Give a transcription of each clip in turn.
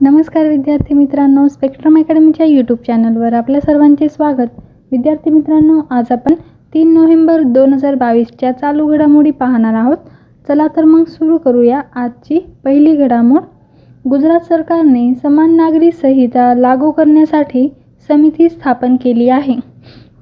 नमस्कार विद्यार्थी मित्रांनो स्पेक्ट्रम अकॅडमीच्या यूट्यूब चॅनलवर आपल्या सर्वांचे स्वागत. विद्यार्थी मित्रांनो आज आपण तीन नोव्हेंबर दोन हजार बावीसच्या चालू घडामोडी पाहणार आहोत. चला तर मग सुरू करूया आजची पहिली घडामोड. गुजरात सरकारने समान नागरी संहिता लागू करण्यासाठी समिती स्थापन केली आहे.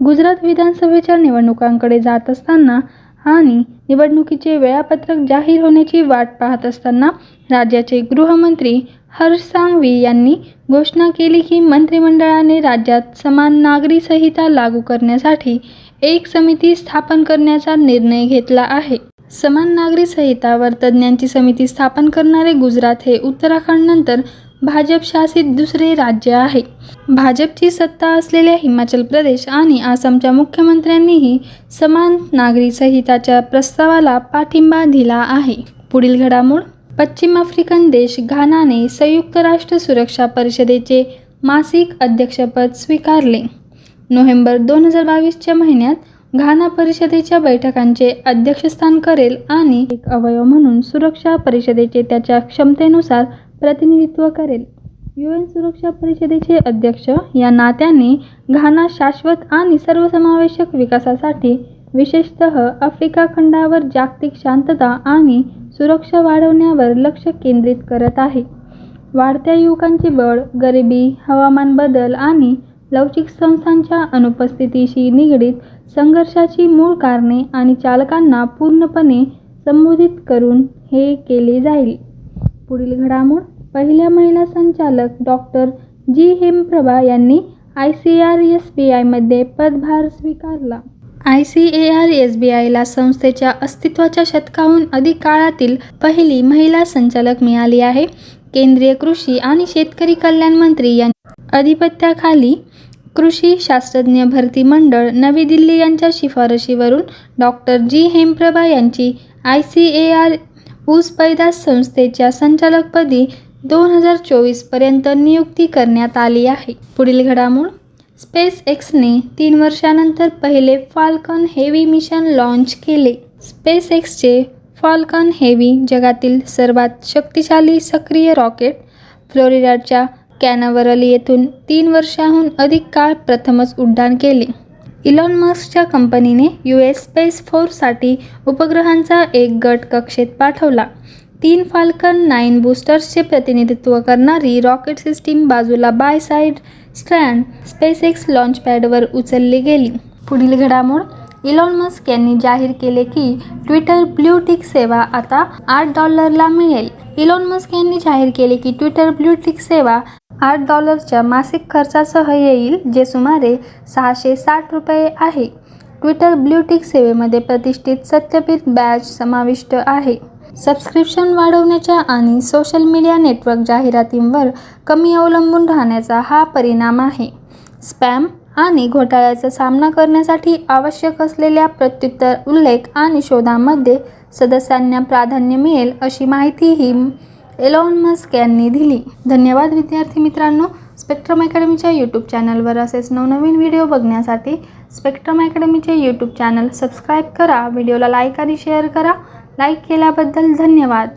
गुजरात विधानसभेच्या निवडणुकांकडे जात असताना आणि निवडणुकीचे वेळापत्रक जाहीर होण्याची वाट पाहत असताना राज्याचे गृहमंत्री हर्ष सांघवी यांनी घोषणा केली की मंत्रिमंडळाने राज्यात समान नागरी संहिता लागू करण्यासाठी एक समिती स्थापन करण्याचा निर्णय घेतला आहे. समान नागरी संहितावर तज्ज्ञांची समिती स्थापन करणारे गुजरात हे उत्तराखंडनंतर भाजप शासित दुसरे राज्य आहे. भाजपची सत्ता असलेल्या हिमाचल प्रदेश आणि आसामच्या मुख्यमंत्र्यांनीही समान नागरी संहिताच्या प्रस्तावाला पाठिंबा दिला आहे. पुढील घडामोड पश्चिम आफ्रिकन देश घानाने संयुक्त राष्ट्र सुरक्षा परिषदेचे मासिक अध्यक्षपद स्वीकारले. नोव्हेंबर दोन हजार बावीसच्या महिन्यात घाना परिषदेच्या बैठकांचे अध्यक्षस्थान करेल आणि एक अवयव म्हणून सुरक्षा परिषदेचे त्याच्या क्षमतेनुसार प्रतिनिधित्व करेल. यू एन सुरक्षा परिषदेचे अध्यक्ष या नात्याने घाना शाश्वत आणि सर्वसमावेशक विकासासाठी विशेषतः आफ्रिका खंडावर जागतिक शांतता आणि सुरक्षा वाढवण्यावर लक्ष केंद्रित करत आहे. वाढत्या युवकांची बळ गरिबी हवामान बदल आणि लवचिक संस्थांच्या अनुपस्थितीशी निगडीत संघर्षाची मूळ कारणे आणि चालकांना पूर्णपणे संबोधित करून हे केले जाईल. पुढील घडामोड. पहिल्या महिला संचालक डॉक्टर जी. हेमप्रभा यांनी I C R S B आयमध्ये पदभार स्वीकारला. I C A R S B आयला संस्थेच्या अस्तित्वाच्या शतकाहून अधिक काळातील पहिली महिला संचालक मिळाली आहे. केंद्रीय कृषी आणि शेतकरी कल्याण मंत्री यांच्या अधिपत्याखाली कृषी शास्त्रज्ञ भरती मंडळ नवी दिल्ली यांच्या शिफारशीवरून डॉक्टर जी. हेमप्रभा यांची आय सी ए आर ऊस पैदास संस्थेच्या संचालकपदी दोन हजार चोवीसपर्यंत नियुक्ती करण्यात आली आहे. पुढील घडामोड स्पेस एक्सने तीन वर्षानंतर पहिले फाल्कन हेवी मिशन लॉन्च केले. स्पेस एक्सचे फाल्कन हेवी जगातील सर्वात शक्तिशाली सक्रिय रॉकेट फ्लोरिडाच्या कॅनावरल येथून तीन वर्षाहून अधिक काळ प्रथमच उड्डाण केले. इलॉन मस्कच्या कंपनीने यू एस स्पेस फोर्ससाठी उपग्रहांचा एक गट कक्षेत पाठवला. तीन फाल्कन नाईन बूस्टर्सचे प्रतिनिधित्व करणारी रॉकेट सिस्टीम बाजूला by side strand space X लॉन्चपॅडवर उचलली गेली. पुढील घडामोड इलॉन मस्क यांनी जाहीर केले की ट्विटर ब्ल्यू टिक सेवा आता आठ डॉलरला मिळेल. इलॉन मस्क यांनी जाहीर केले की ट्विटर ब्ल्यू टिक सेवा आठ डॉलरच्या मासिक खर्चासह येईल जे सुमारे सहाशे साठ रुपये आहे. ट्विटर ब्ल्यूटिक सेवेमध्ये प्रतिष्ठित सत्यपित बॅच समाविष्ट आहे. सबस्क्रिप्शन वाढवण्याच्या आणि सोशल मीडिया नेटवर्क जाहिरातींवर कमी अवलंबून राहण्याचा हा परिणाम आहे. स्पॅम आणि घोटाळ्याचा सामना करण्यासाठी आवश्यक असलेल्या प्रत्युत्तर उल्लेख आणि शोधामध्ये सदस्यांना प्राधान्य मिळेल अशी माहितीही एलॉन मस्क यांनी दिली. धन्यवाद विद्यार्थी मित्रांनो. स्पेक्ट्रम अकॅडमीच्या यूट्यूब चॅनलवर असेच नवनवीन व्हिडिओ बघण्यासाठी स्पेक्ट्रम अकॅडमीचे यूट्यूब चॅनल सबस्क्राईब करा व्हिडिओला लाईक आणि शेअर करा. लाईक केल्याबद्दल धन्यवाद.